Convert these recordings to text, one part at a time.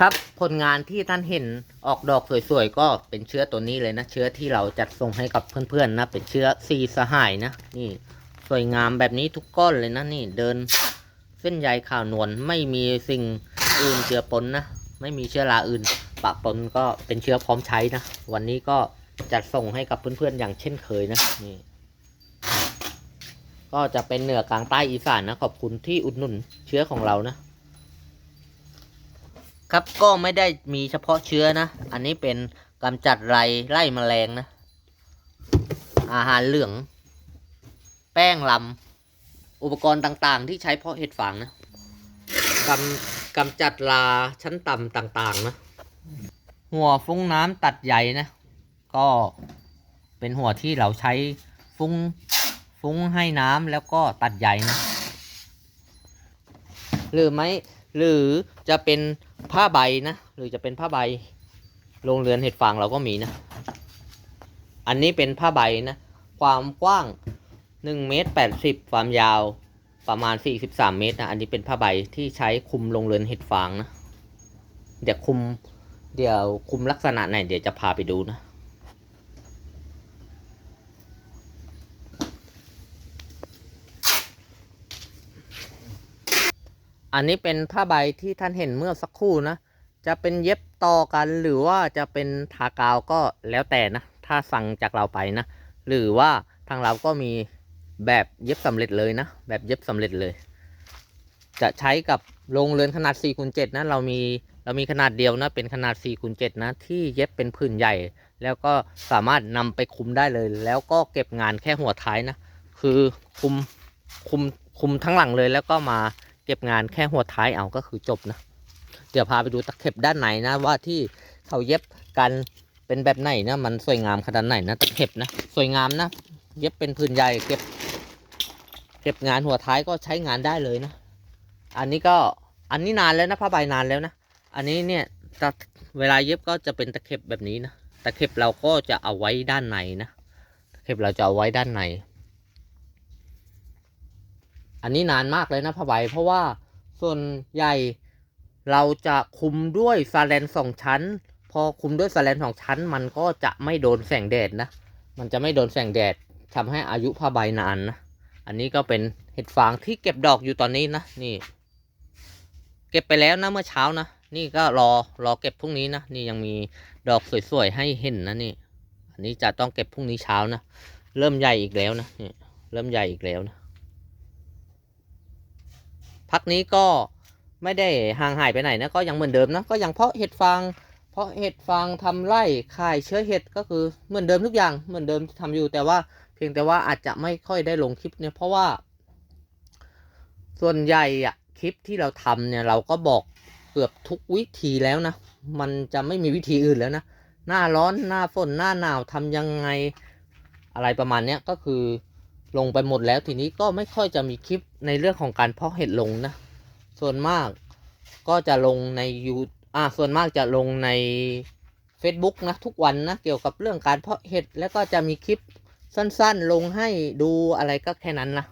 ครับผลงานที่ท่านเห็นออกดอกสวยๆ ก็เป็นเชื้อตัวนี้เลยนะ เชื้อที่เราจัดส่งให้กับเพื่อนๆนะ เป็นเชื้อซีสหายนะ นี่สวยงามแบบนี้ทุกก้อนเลยนะนี่เดินเส้นใยขาวนวลไม่มีสิ่งอื่นเจือปนนะ ไม่มีเชื้อราอื่นปะปนก็เป็นเชื้อพร้อมใช้นะ วันนี้ก็จัดส่งให้กับเพื่อนๆอย่างเช่นเคยนะนี่ก็จะเป็นเหนือกลางใต้อีสานนะขอบคุณที่อุดหนุนเชื้อของเรานะ ครับก็ไม่ได้มีเฉพาะเชื้อนะ อันนี้เป็นกำจัดไรไล่แมลงนะ อาหารเหลือง แป้งลำอุปกรณ์ต่างๆ ที่ใช้เพาะเห็ดฟางนะกำกำจัดลาชั้นต่ำต่างๆนะ หัวฟุ้งน้ำตัดใยนะ ก็เป็นหัวที่เราใช้ฟุ้งฟุ้งให้น้ำแล้วก็ตัดใยนะ หรือไม่หรือจะเป็นผ้าใบนะ หรือจะเป็นผ้าใบโรงเรือนเห็ดฟางเราก็มีนะ อันนี้เป็นผ้าใบนะ ความกว้าง1เมตร80 ความยาวประมาณ 43 เมตรนะ อันนี้เป็นผ้าใบที่ใช้คุมโรงเรือนเห็ดฟางนะ เดี๋ยวคุม เดี๋ยวคุมลักษณะไหนเดี๋ยวจะพาไปดูนะ อันนี้เป็นผ้าใบที่ท่านเห็นเมื่อสักครู่นะ จะเป็นเย็บต่อกันหรือว่าจะเป็นทากาวก็แล้วแต่นะ ถ้าสั่งจากเราไปนะ หรือว่าทางเราก็มีแบบเย็บสำเร็จเลยนะ แบบเย็บสำเร็จเลย จะใช้กับโรงเรือนขนาด4คูณ7นะเรามีเรามีขนาดเดียวนะ เป็นขนาด4คูณ7นะ ที่เย็บเป็นผืนใหญ่ แล้วก็สามารถนำไปคุมได้เลย แล้วก็เก็บงานแค่หัวท้ายนะ คือคุมคุมคุมทั้งหลังเลยแล้วก็มา เก็บงานแค่หัวท้ายเอาก็คือจบนะ เดี๋ยวพาไปดูตะเข็บด้านไหนนะว่าที่เขาเย็บกันเป็นแบบไหนนะมันสวยงามขนาดไหนนะตะเข็บนะสวยงามนะเย็บเป็นพื้นใหญ่เก็บ เก็บงานหัวท้ายก็ใช้งานได้เลยนะ อันนี้ก็อันนี้นานแล้วนะผ้าใบนานแล้วนะ อันนี้เนี่ยตะเวลาเย็บก็จะเป็นตะเข็บแบบนี้นะตะเข็บเราก็จะเอาไว้ด้านในนะตะเข็บเราจะเอาไว้ด้านใน อันนี้นานมากเลยนะผ้าใบเพราะว่าส่วนใหญ่เราจะคุมด้วยซาแลนสองชั้น พอคุมด้วยซาแลนสองชั้น มันก็จะไม่โดนแสงแดดนะ มันจะไม่โดนแสงแดดทำให้อายุผ้าใบนานนะ อันนี้ก็เป็นเห็ดฟางที่เก็บดอกอยู่ตอนนี้นะนี่ เก็บไปแล้วนะเมื่อเช้านะนี่ก็รอรอเก็บพรุ่งนี้นะนี่ยังมีดอกสวยๆให้เห็นนะนี่ อันนี้จะต้องเก็บพรุ่งนี้เช้านะเริ่มใหญ่อีกแล้วนะนี่เริ่มใหญ่อีกแล้วนะ พักนี้ก็ไม่ได้ห่างหายไปไหนนะก็ยังเหมือนเดิมนะก็ยังเพาะเห็ดฟางเพาะเห็ดฟางทำไร่ขายเชื้อเห็ดก็คือเหมือนเดิมทุกอย่างเหมือนเดิมที่ทำอยู่แต่ว่าเพียงแต่ว่าอาจจะไม่ค่อยได้ลงคลิปเนี่ยเพราะว่า ส่วนใหญ่อะคลิปที่เราทำเนี่ยเราก็บอกเกือบทุกวิธีแล้วนะ มันจะไม่มีวิธีอื่นแล้วนะ หน้าร้อนหน้าฝนหน้าหนาวทำยังไงอะไรประมาณเนี้ยก็คือ ลงไปหมดแล้วทีนี้ก็ไม่ค่อยจะมีคลิปในเรื่องของการเพาะเห็ดลงนะ ส่วนมากก็จะลงในยูอ่าส่วนมากจะลงใน Facebook นะทุกวันนะเกี่ยวกับเรื่องการเพาะเห็ดแล้วก็จะมีคลิปสั้นๆ ลงให้ดูอะไรก็แค่นั้นนะ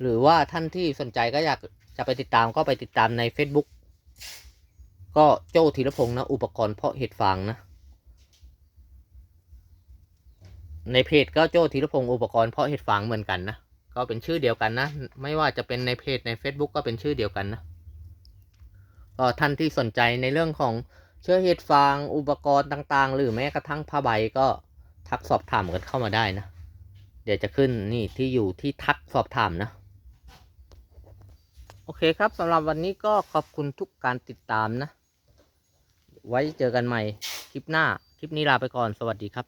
หรือว่าท่านที่สนใจก็อยากจะไปติดตามก็ไปติดตามใน Facebook ก็โจ้ธีรพงศ์นะ อุปกรณ์เพาะเห็ดฟางนะ ในเพจก็โจ้ธีรพงศ์อุปกรณ์เพาะเห็ดฟางเหมือนกันนะ ก็เป็นชื่อเดียวกันนะ ไม่ว่าจะเป็นในเพจใน Facebook ก็เป็นชื่อเดียวกันนะ ก็ท่านที่สนใจในเรื่องของเชื้อเห็ดฟางอุปกรณ์ต่างๆ หรือแม้กระทั่งผ้าใบก็ทักสอบถามกันเข้ามาได้นะ เดี๋ยวจะขึ้นนี่ที่อยู่ที่ทักสอบถามนะ โอเคครับสำหรับวันนี้ก็ขอบคุณทุกการติดตามนะ ไว้เจอกันใหม่คลิปหน้า คลิปนี้ลาไปก่อน สวัสดีครับ